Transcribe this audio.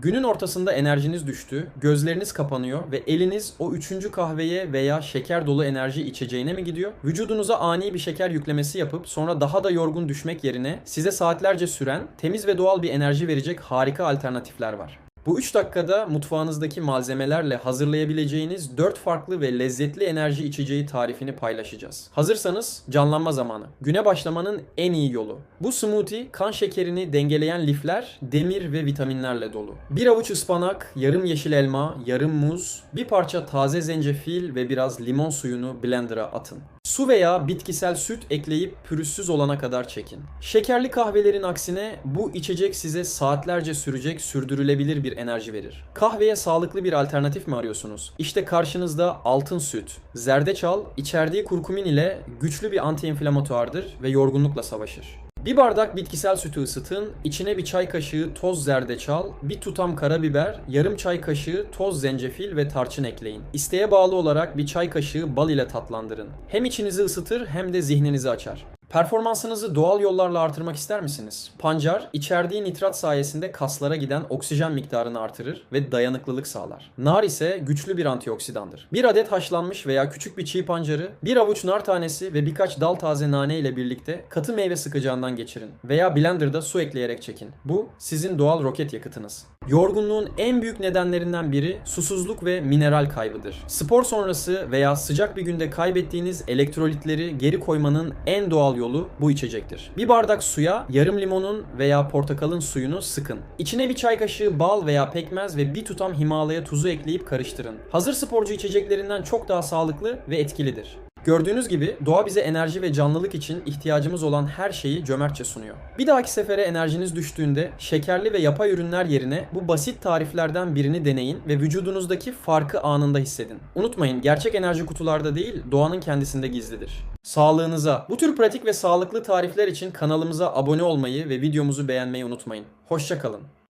Günün ortasında enerjiniz düştü, gözleriniz kapanıyor ve eliniz o üçüncü kahveye veya şeker dolu enerji içeceğine mi gidiyor? Vücudunuza ani bir şeker yüklemesi yapıp sonra daha da yorgun düşmek yerine size saatlerce süren, temiz ve doğal bir enerji verecek harika alternatifler var. Bu 3 dakikada mutfağınızdaki malzemelerle hazırlayabileceğiniz 4 farklı ve lezzetli enerji içeceği tarifini paylaşacağız. Hazırsanız canlanma zamanı. Güne başlamanın en iyi yolu. Bu smoothie kan şekerini dengeleyen lifler, demir ve vitaminlerle dolu. Bir avuç ıspanak, yarım yeşil elma, yarım muz, bir parça taze zencefil ve biraz limon suyunu blender'a atın. Su veya bitkisel süt ekleyip pürüzsüz olana kadar çekin. Şekerli kahvelerin aksine bu içecek size saatlerce sürecek sürdürülebilir bir enerji verir. Kahveye sağlıklı bir alternatif mi arıyorsunuz? İşte karşınızda altın süt. Zerdeçal içerdiği kurkumin ile güçlü bir antiinflamatuardır ve yorgunlukla savaşır. Bir bardak bitkisel sütü ısıtın, içine bir çay kaşığı toz zerdeçal, bir tutam karabiber, yarım çay kaşığı toz zencefil ve tarçın ekleyin. İsteğe bağlı olarak bir çay kaşığı bal ile tatlandırın. Hem içinizi ısıtır hem de zihninizi açar. Performansınızı doğal yollarla artırmak ister misiniz? Pancar, içerdiği nitrat sayesinde kaslara giden oksijen miktarını artırır ve dayanıklılık sağlar. Nar ise güçlü bir antioksidandır. Bir adet haşlanmış veya küçük bir çiğ pancarı, bir avuç nar tanesi ve birkaç dal taze nane ile birlikte katı meyve sıkacağından geçirin veya blenderda su ekleyerek çekin. Bu sizin doğal roket yakıtınız. Yorgunluğun en büyük nedenlerinden biri susuzluk ve mineral kaybıdır. Spor sonrası veya sıcak bir günde kaybettiğiniz elektrolitleri geri koymanın en doğal yolu bu içecektir. Bir bardak suya yarım limonun veya portakalın suyunu sıkın. İçine bir çay kaşığı bal veya pekmez ve bir tutam Himalaya tuzu ekleyip karıştırın. Hazır sporcu içeceklerinden çok daha sağlıklı ve etkilidir. Gördüğünüz gibi doğa bize enerji ve canlılık için ihtiyacımız olan her şeyi cömertçe sunuyor. Bir dahaki sefere enerjiniz düştüğünde şekerli ve yapay ürünler yerine bu basit tariflerden birini deneyin ve vücudunuzdaki farkı anında hissedin. Unutmayın gerçek enerji kutularda değil doğanın kendisinde gizlidir. Sağlığınıza. Bu tür pratik ve sağlıklı tarifler için kanalımıza abone olmayı ve videomuzu beğenmeyi unutmayın. Hoşçakalın.